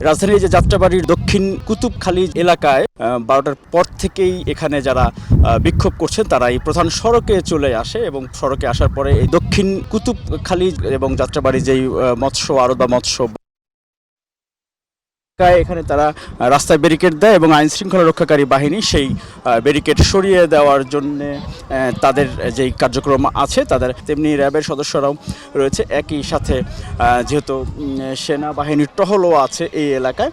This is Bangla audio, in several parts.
রাজধানীর যে যাত্রাবাড়ির দক্ষিণ কুতুবখালী এলাকায় বারোটার পর থেকেই এখানে যারা বিক্ষোভ করছেন তারা এই প্রধান সড়কে চলে আসে এবং সড়কে আসার পরে এই দক্ষিণ কুতুবখালী এবং যাত্রাবাড়ি যেই মৎস্য আড়ত বা মৎস্য এখানে তারা রাস্তায় ব্যারিকেড দেয় এবং আইন শৃঙ্খলা রক্ষাকারী বাহিনী সেই ব্যারিকেড সরিয়ে দেওয়ার জন্য তাদের যেই কার্যক্রম আছে, তাদের তেমনি র্যাবের সদস্যরাও রয়েছে। একই সাথে যেহেতু সেনাবাহিনীর টহলও আছে এই এলাকায়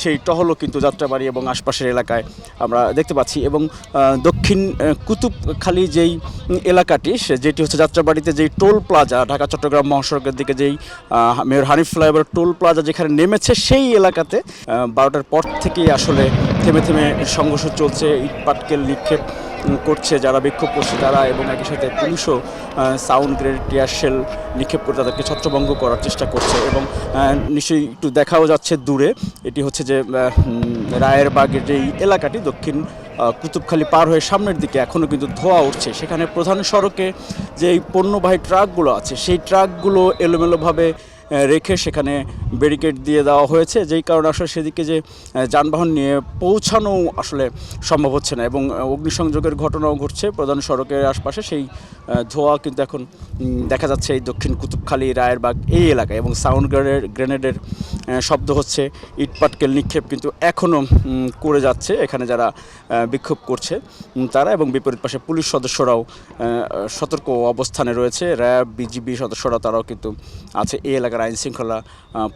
সেই টহলও কিন্তু যাত্রাবাড়ি এবং আশপাশের এলাকায় আমরা দেখতে পাচ্ছি এবং দক্ষিণ কুতুবখালী যেই এলাকাটি যেটি হচ্ছে যাত্রাবাড়িতে যেই টোল প্লাজা ঢাকা চট্টগ্রাম মহাসড়কের দিকে যেই mayor Hanif flyover toll plaza যেখানে নেমেছে, সেই এলাকাতে বারোটার পর থেকেই আসলে থেমে থেমে সংঘর্ষ চলছে ইট পাটকেল নিক্ষেপ করছে যারা বিক্ষোভ করছে তারা এবং একই সাথে পুলিশও সাউন্ড গ্রেড টিয়ারশেল নিক্ষেপ করে তাদেরকে ছত্রভঙ্গ করার চেষ্টা করছে এবং নিশ্চয়ই একটু দেখাও যাচ্ছে দূরে। এটি হচ্ছে যে আহ, উম, রায়েরবাগের যেই এলাকাটি দক্ষিণ কুতুবখালী পার হয়ে সামনের দিকে এখনও কিন্তু ধোয়া উঠছে। সেখানে প্রধান সড়কে যে এই পণ্যবাহী ট্রাকগুলো আছে সেই ট্রাকগুলো এলোমেলোভাবে রেখে সেখানে ব্যারিকেড দিয়ে দেওয়া হয়েছে। যেই কারণে আসলে সেদিকে যে যানবাহন নিয়ে পৌঁছানো আসলে সম্ভব হচ্ছে না এবং অগ্নিসংযোগের ঘটনাও ঘটছে। প্রধান সড়কের আশপাশে সেই ধোয়া কিন্তু এখন দেখা যাচ্ছে এই দক্ষিণ কুতুবখালী রায়েরবাগ এই এলাকায় এবং সাউন্ড গ্রেনেড গ্রেনেডের আহ, শব্দ হচ্ছে, ইটপাটকেল নিক্ষেপ কিন্তু এখনও করে যাচ্ছে। এখানে যারা বিক্ষোভ করছে তারা এবং বিপরীত পাশে পুলিশ সদস্যরাও সতর্ক অবস্থানে রয়েছে। র্যাব, বিজিবি সদস্যরা তারাও কিন্তু আছে এই এলাকার আইন শৃঙ্খলা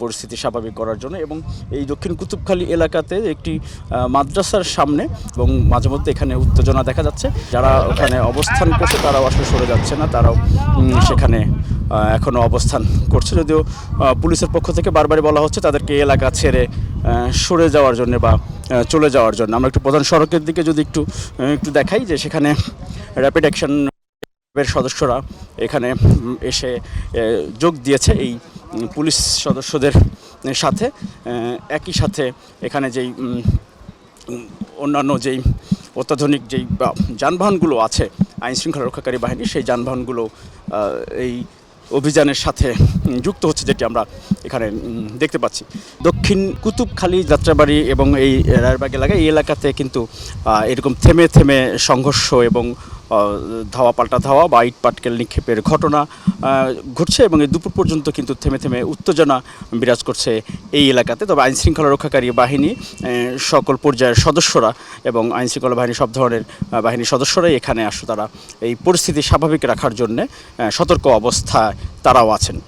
পরিস্থিতি স্বাভাবিক করার জন্য এবং এই দক্ষিণ কুতুবখালী এলাকাতে একটি মাদ্রাসার সামনে এবং মাঝে মধ্যে এখানে উত্তেজনা দেখা যাচ্ছে। যারা ওখানে অবস্থান করছে, তারাও আসলে সরে যাচ্ছে না, তারাও সেখানে আহ, এখনও অবস্থান করছে। যদিও পুলিশের পক্ষ থেকে বারবারই বলা হচ্ছে তাদেরকে এলাকা ছেড়ে সরে যাওয়ার জন্য বা চলে যাওয়ার জন্য। আমরা একটু প্রধান সড়কের দিকে যদি একটু একটু দেখাই যে সেখানে র্যাপিড অ্যাকশন সদস্যরা এখানে এসে যোগ দিয়েছে এই পুলিশ সদস্যদের সাথে। একই সাথে এখানে যেই অন্যান্য যেই অত্যাধুনিক যেই যানবাহনগুলো আছে আইন শৃঙ্খলা রক্ষাকারী বাহিনী সেই যানবাহনগুলো এই অভিযানের সাথে যুক্ত হচ্ছে, যেটি আমরা এখানে দেখতে পাচ্ছি। দক্ষিণ কুতুবখালী যাত্রাবাড়ি এবং এই রায়বাগ এলাকায়, এই এলাকাতে কিন্তু এরকম থেমে থেমে সংঘর্ষ এবং ধাওয়া পাল্টা ধাওয়া বা ইট পাটকেল নিক্ষেপের ঘটনা ঘটছে এবং এই দুপুর পর্যন্ত কিন্তু থেমে থেমে উত্তেজনা বিরাজ করছে এই এলাকাতে। তবে আইনশৃঙ্খলা রক্ষাকারী বাহিনী সকল পর্যায়ের সদস্যরা এবং আইনশৃঙ্খলা বাহিনী সব ধরনের বাহিনীর সদস্যরাই এখানে আসো। তারা এই পরিস্থিতি স্বাভাবিক রাখার জন্যে সতর্ক অবস্থায় তারাও আছেন।